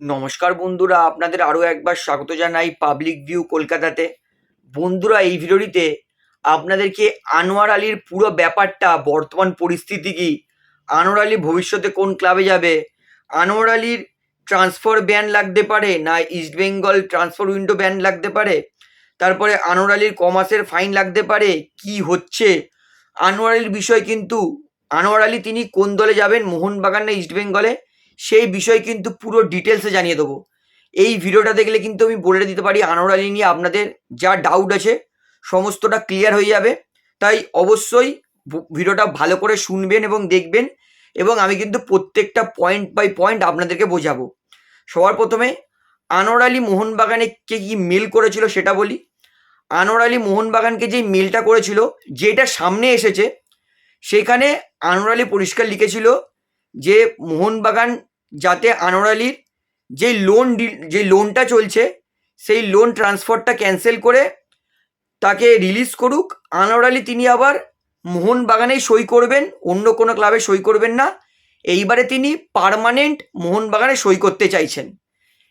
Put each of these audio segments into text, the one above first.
নমস্কার বন্ধুরা, আপনাদের আরও একবার স্বাগত জানাই পাবলিক ভিউ কলকাতাতে। বন্ধুরা, এই ভিডিওটিতে আপনাদেরকে আনোয়ার আলীর পুরো ব্যাপারটা, বর্তমান পরিস্থিতি কি, আনোয়ার আলী ভবিষ্যতে কোন ক্লাবে যাবে, আনোয়ার আলীর ট্রান্সফার ব্যান লাগতে পারে না East Bengal transfer window ban লাগতে পারে, তারপরে আনোয়ার আলীর কমাসের ফাইন লাগতে পারে, কি হচ্ছে? আনোয়ার আলীর বিষয় কিন্তু, আনোয়ার আলী তিনি কোন দলে যাবেন? মোহনবাগান না ইস্ট বেঙ্গলে সেই বিষয় কিন্তু পুরো ডিটেলসে জানিয়ে দেবো। এই ভিডিওটা দেখলে কিন্তু আমি বলে দিতে পারি আনোয়ার আলী নিয়ে আপনাদের যা ডাউট আছে, সমস্তটা ক্লিয়ার হয়ে যাবে। তাই অবশ্যই ভিডিওটা ভালো করে শুনবেন এবং দেখবেন এবং আমি কিন্তু প্রত্যেকটা পয়েন্ট বাই পয়েন্ট আপনাদেরকে বোঝাবো। সবার প্রথমে আনোয়ার আলী মোহনবাগানে কে কি মেল করেছিল সেটা বলি। আনোয়ার আলী মোহনবাগানকে যে মেলটা করেছিল, যেটা সামনে এসেছে, সেখানে আনোয়ার আলী পরিষ্কার লিখেছিল যে, মোহনবাগান যাতে আনোয়ার আলীর যে লোন যে লোনটা চলছে, সেই লোন ট্রান্সফারটা ক্যান্সেল করে তাকে রিলিজ করুক। আনোয়ার আলী তিনি আবার মোহনবাগানেই সই করবেন, অন্য কোনো ক্লাবে সই করবেন না। এইবারে তিনি পার্মানেন্ট মোহনবাগানে সই করতে চাইছেন।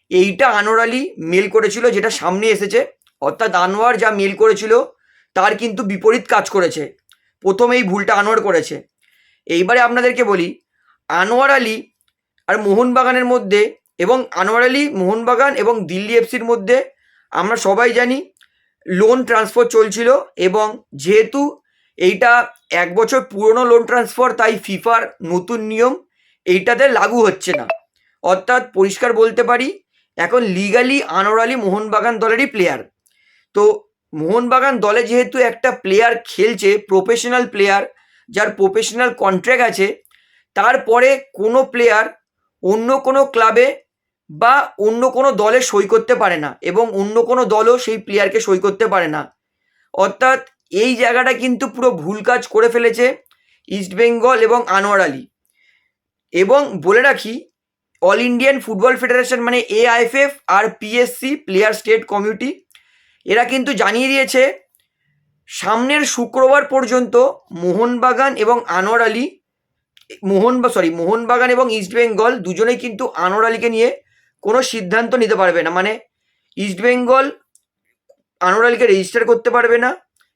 এইটা আনোয়ার আলী মেল করেছিল, যেটা সামনে এসেছে। অর্থাৎ আনোয়ার যা মেল করেছিল, তার কিন্তু বিপরীত কাজ করেছে। প্রথমে এই ভুলটা আনোয়ার করেছে। এইবারে আপনাদেরকে বলি, আনোয়ার আলী আর মোহনবাগানের মধ্যে এবং আনোয়ার আলী, মোহনবাগান এবং দিল্লি এফসির মধ্যে আমরা সবাই জানি লোন ট্রান্সফার চলছিল এবং যেহেতু এইটা এক বছর পুরনো লোন ট্রান্সফার তাই ফিফার নতুন নিয়ম এইটাতে লাগু হচ্ছে না। অর্থাৎ পরিষ্কার বলতে পারি, এখন লিগালি আনোয়ার আলী মোহনবাগান দলেরই প্লেয়ার তো মোহনবাগান দলে যেহেতু একটা প্লেয়ার খেলছে প্রফেশনাল প্লেয়ার যার প্রফেশনাল কন্ট্রাক্ট আছে, তারপরে কোনো প্লেয়ার অন্য কোনো ক্লাবে বা অন্য কোনো দলে সই করতে পারে না এবং অন্য কোনো দলও সেই প্লেয়ারকে সই করতে পারে না। অর্থাৎ এই জায়গাটা কিন্তু পুরো ভুল কাজ করে ফেলেছে ইস্টবেঙ্গল এবং আনোয়ার আলী। এবং বলে রাখি অল ইন্ডিয়ান ফুটবল ফেডারেশন মানে এআইএফএফ আর পিএসসি প্লেয়ার স্টেট কমিউটি এরা কিন্তু জানিয়ে দিয়েছে, সামনের শুক্রবার পর্যন্ত মোহনবাগান এবং আনোয়ার আলী মোহন বা সরি মোহনবাগান এবং ইস্টবেঙ্গল দুজনেই কিন্তু আনোয়ার আলীকে নিয়ে কোনো সিদ্ধান্ত নিতে পারবে না। মানে ইস্টবেঙ্গল আনোয়ার আলীকে রেজিস্টার করতে পারবে না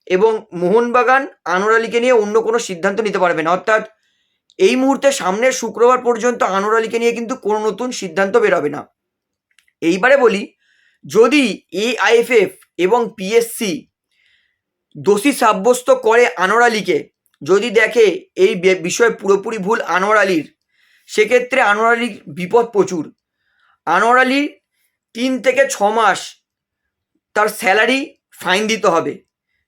এবং মোহনবাগান আনোয়ার আলীকে নিয়ে অন্য কোনো সিদ্ধান্ত নিতে পারবে না। অর্থাৎ এই মুহূর্তে সামনের শুক্রবার পর্যন্ত আনোয়ার আলীকে নিয়ে কিন্তু কোনো নতুন সিদ্ধান্ত বেরোবে না। এইবারে বলি, যদি এআইএফএফ এবং পিএসসি দোষী সাব্যস্ত করে আনোয়ার আলীকে যদি দেখে এই বিষয়ে পুরোপুরি ভুল আনোয়ার আলীর, সেক্ষেত্রে আনোয়ার আলীর বিপদ প্রচুর। আনোয়ার আলী তিন থেকে ছ মাস তার স্যালারি ফাইন দিতে হবে।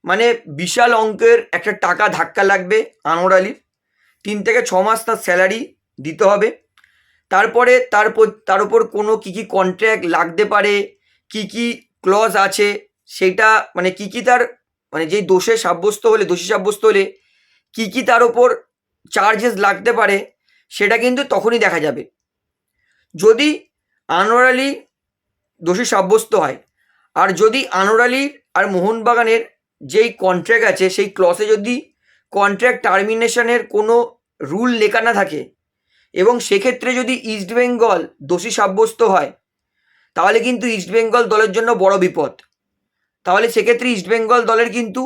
মানে বিশাল অঙ্কের একটা টাকা ধাক্কা লাগবে আনোয়ার আলীর। তিন থেকে ছ মাস তার স্যালারি দিতে হবে। তারপরে তারপর তার উপর কোনো কী কী কন্ট্র্যাক্ট লাগতে পারে, কি কি ক্লজ আছে, সেটা মানে কি কি তার মানে যেই দোষে সাব্যস্ত হলে, দোষী সাব্যস্ত হলে কি কি তার ওপর চার্জেস লাগতে পারে, সেটা কিন্তু তখনই দেখা যাবে। যদি আনোয়ার আলী দোষী সাব্যস্ত হয়, আর যদি আনোয়ার আলীর আর মোহনবাগানের যেই কন্ট্র্যাক্ট আছে, সেই ক্লসে যদি কন্ট্রাক্ট টার্মিনেশনের কোনো রুল লেখা না থাকে, এবং সেক্ষেত্রে যদি ইস্টবেঙ্গল দোষী সাব্যস্ত হয়, তাহলে কিন্তু ইস্টবেঙ্গল দলের জন্য বড় বিপদ। তাহলে সেক্ষেত্রে ইস্টবেঙ্গল দলের কিন্তু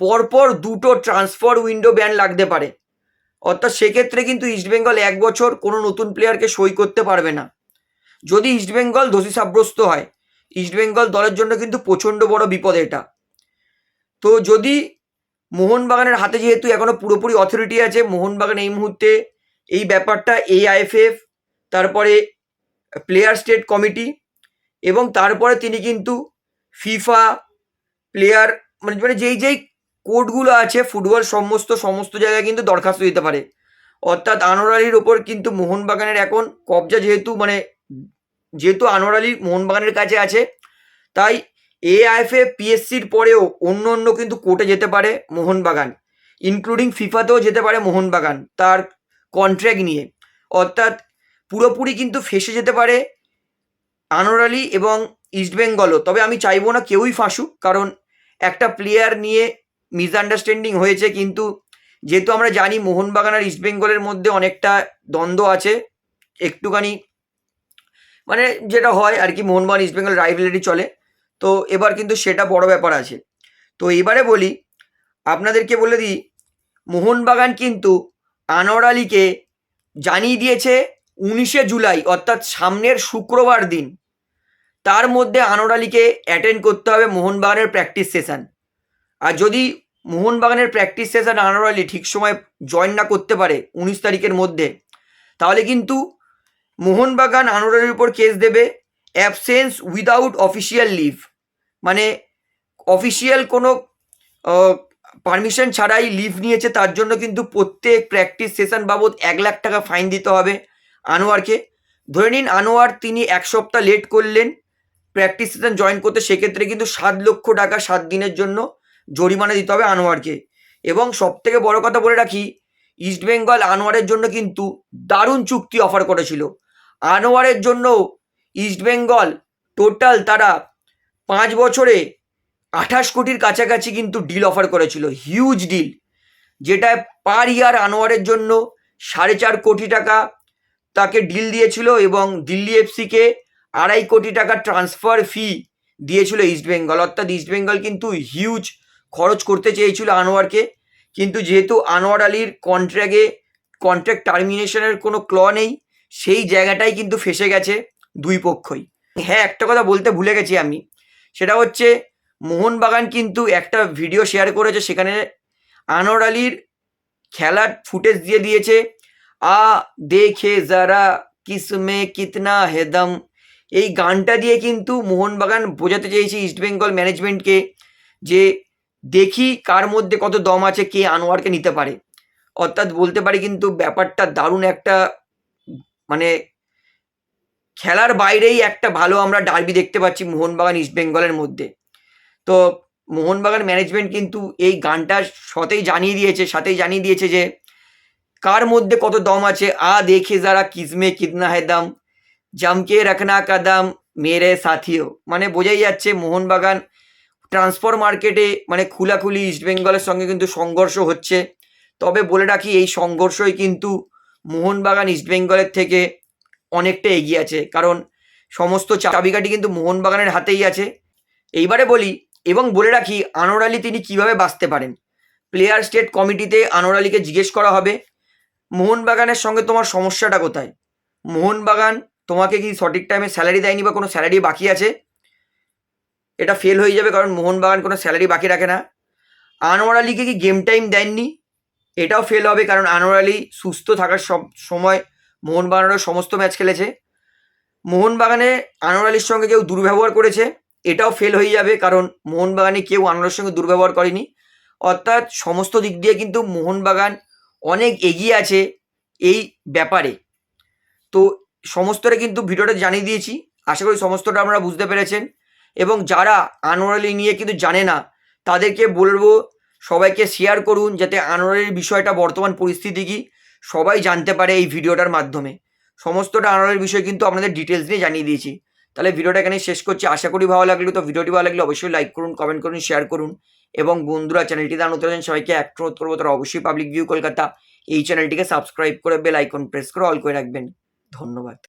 পরপর দুটো ট্রান্সফার উইন্ডো ব্যান লাগতে পারে। অর্থাৎ সেক্ষেত্রে কিন্তু ইস্টবেঙ্গল এক বছর কোনো নতুন প্লেয়ারকে সই করতে পারবে না। যদি ইস্টবেঙ্গল দোষী সাব্যস্ত হয় ইস্টবেঙ্গল দলের জন্য কিন্তু প্রচণ্ড বড় বিপদ এটা। তো যদি মোহনবাগানের হাতে যেহেতু এখনও পুরোপুরি অথরিটি আছে, মোহনবাগান এই মুহূর্তে এই ব্যাপারটা এআইএফএফ তারপরে প্লেয়ার স্টেট কমিটি এবং তারপরে তিনি কিন্তু ফিফা প্লেয়ার মানে মানে যেই যেই কোডগুলো আছে, ফুটবল সমস্ত সমস্ত জায়গায় কিন্তু দরখাস্ত দিতে পারে। অর্থাৎ আনোয়ার আলীর ওপর কিন্তু মোহনবাগানের এখন কবজা যেহেতু মানে যেহেতু আনোয়ার আলী মোহনবাগানের কাছে আছে, তাই এআইএফএ পিএসসির পরেও অন্য অন্য কিন্তু কোর্টে যেতে পারে মোহনবাগান ইনক্লুডিং ফিফাতেও যেতে পারে মোহনবাগান তার কন্ট্রাক্ট নিয়ে। অর্থাৎ পুরোপুরি কিন্তু ফেসে যেতে পারে আনোয়ার আলী এবং ইস্টবেঙ্গলও তবে আমি চাইব না কেউই ফাঁসুক, কারণ একটা প্লেয়ার নিয়ে মিসআন্ডারস্ট্যান্ডিং হয়েছে, কিন্তু যেহেতু আমরা জানি মোহনবাগান আর ইস্টবেঙ্গলের মধ্যে অনেকটা দ্বন্দ্ব আছে, একটুখানি মানে যেটা হয় আর কি মোহনবাগান ইস্ট বেঙ্গল রাইভেলারি চলে, তো এবার কিন্তু সেটা বড় ব্যাপার আছে। তো এবারে বলি, আপনাদেরকে বলে দিই, মোহনবাগান কিন্তু আনোয়ার আলীকে জানিয়ে দিয়েছে উনিশে জুলাই, অর্থাৎ সামনের শুক্রবার দিন। তার মধ্যে আনোয়ার আলীকে অ্যাটেন্ড করতে হবে মোহনবাগানের প্র্যাকটিস সেশন আর যদি মোহনবাগানের প্র্যাকটিস সেশন আনোয়ার আলী ঠিক সময় জয়েন না করতে পারে উনিশ তারিখের মধ্যে, তাহলে কিন্তু মোহনবাগান আনোয়ার উপর কেস দেবে অ্যাবসেন্স উইদাউট অফিসিয়াল লিভ মানে অফিসিয়াল কোনো পারমিশন ছাড়াই লিভ নিয়েছে, তার জন্য কিন্তু প্রত্যেক প্র্যাকটিস সেশন বাবদ এক লাখ টাকা ফাইন দিতে হবে আনোয়ারকে। ধরে নিন আনোয়ার তিনি এক সপ্তাহ লেট করলেন প্র্যাকটিস সেশন জয়েন করতে, সেক্ষেত্রে কিন্তু সাত লক্ষ টাকা সাত দিনের জন্য জরিমানা দিতে হবে আনোয়ারকে। এবং সব থেকে বড় কথা বলে রাখি ইস্টবেঙ্গল আনোয়ারের জন্য কিন্তু দারুণ চুক্তি অফার করেছিল। আনোয়ারের জন্য ইস্টবেঙ্গল টোটাল তারা পাঁচ বছরে আঠাশ কোটির কাছাকাছি কিন্তু ডিল অফার করেছিল হিউজ ডিল যেটা পার ইয়ার আনোয়ারের জন্য সাড়ে চার কোটি টাকা তাকে ডিল দিয়েছিল এবং দিল্লি এফসিকে আড়াই কোটি টাকা ট্রান্সফার ফি দিয়েছিল ইস্টবেঙ্গল অর্থাৎ ইস্টবেঙ্গল কিন্তু হিউজ খরচ করতে চেয়েছিল আনোয়ারকে। কিন্তু যেহেতু আনোয়ার আলীর কন্ট্রাক্টে কন্ট্রাক্ট টার্মিনেশনের কোনো ক্ল নেই, সেই জায়গাটাই কিন্তু ফেসে গেছে দুই পক্ষই। হ্যাঁ একটা কথা বলতে ভুলে গেছি আমি। সেটা হচ্ছে, মোহনবাগান কিন্তু একটা ভিডিও শেয়ার করেছে সেখানে আনোয়ার আলীর খেলার ফুটেজ দিয়ে দিয়েছে, আ, দেখে যারা কিসমে কিতনা হেদম। এই গানটা দিয়ে কিন্তু মোহনবাগান বোঝাতে চেয়েছে ইস্টবেঙ্গল ম্যানেজমেন্টকে যে দেখি কার মধ্যে কত দম আছে, কে আনোয়ারকে নিতে পারে। অর্থাৎ বলতে পারি কিন্তু ব্যাপারটা দারুণ একটা মানে খেলার বাইরেই একটা ভালো আমরা ডার্বি দেখতে পাচ্ছি মোহনবাগান ইস্টবেঙ্গলের মধ্যে। তো মোহনবাগান ম্যানেজমেন্ট কিন্তু এই গানটা সতেই জানিয়ে দিয়েছে, সাথেই জানিয়ে দিয়েছে যে কার মধ্যে কত দম আছে, আ দেখে যারা কিসমে কিতনা है দম, জমকে রাখনা কাদম মেরে সাথীও। মানে বোঝাই যাচ্ছে মোহনবাগান ট্রান্সফার মার্কেটে মানে খুলাখুলি ইস্টবেঙ্গলের সঙ্গে কিন্তু সংঘর্ষ হচ্ছে। তবে বলে রাখি, এই সংঘর্ষই কিন্তু মোহনবাগান ইস্টবেঙ্গলের থেকে অনেকটা এগিয়ে আছে। কারণ সমস্ত চাবিকাঠি কিন্তু মোহনবাগানের হাতেই আছে। এইবারে বলি, এবং বলে রাখি, আনোয়ার আলী তিনি কীভাবে বাঁচতে পারেন? প্লেয়ার স্টেট কমিটিতে আনোয়ার আলীকে জিজ্ঞেস করা হবে, মোহনবাগানের সঙ্গে তোমার সমস্যাটা কোথায়? মোহনবাগান তোমাকে কি সঠিক টাইমে স্যালারি দেয়নি বা কোনো স্যালারি বাকি আছে? এটা ফেল হয়ে যাবে কারণ মোহনবাগান কোনো স্যালারি বাকি রাখে না। আনোয়ার আলীকে কি গেম টাইম দেননি? এটাও ফেল হবে কারণ আনোয়ার আলী সুস্থ থাকার সব সময় মোহনবাগানেরও সমস্ত ম্যাচ খেলেছে। মোহনবাগানে আনোয়ার আলীর সঙ্গে কেউ দুর্ব্যবহার করেছে, এটাও ফেল হয়ে যাবে কারণ মোহনবাগানে কেউ আনোয়ারের সঙ্গে দুর্ব্যবহার করেনি। অর্থাৎ সমস্ত দিক দিয়ে কিন্তু মোহনবাগান অনেক এগিয়ে আছে এই ব্যাপারে। তো সমস্তটা কিন্তু ভিডিওটা জানিয়ে দিয়েছি। আশা করি সমস্তটা আপনারা বুঝতে পেরেছেন। এবং যারা আনোয়ার নিয়ে কিন্তু জানে না, তাদেরকে বলব সবাইকে শেয়ার করুন যাতে আনোয়ার আলীর বিষয়টা বর্তমান পরিস্থিতি কি, সবাই জানতে পারে এই ভিডিওটার মাধ্যমে। সমস্তটা আনোয়ার বিষয় কিন্তু আপনাদের ডিটেলস নিয়ে জানিয়ে দিয়েছি। তাহলে ভিডিওটা এখানে শেষ করছি। আশা করি ভালো লাগল তো ভিডিওটি ভালো লাগলে অবশ্যই লাইক করুন কমেন্ট করুন শেয়ার করুন। এবং বন্ধুরা চ্যানেলটি দান উত্তর সবাইকে অনুরোধ করব তারা অবশ্যই পাবলিক ভিউ কলকাতা, এই চ্যানেলটিকে সাবস্ক্রাইব করে বেল আইকন প্রেস করে অল করে রাখবেন। ধন্যবাদ।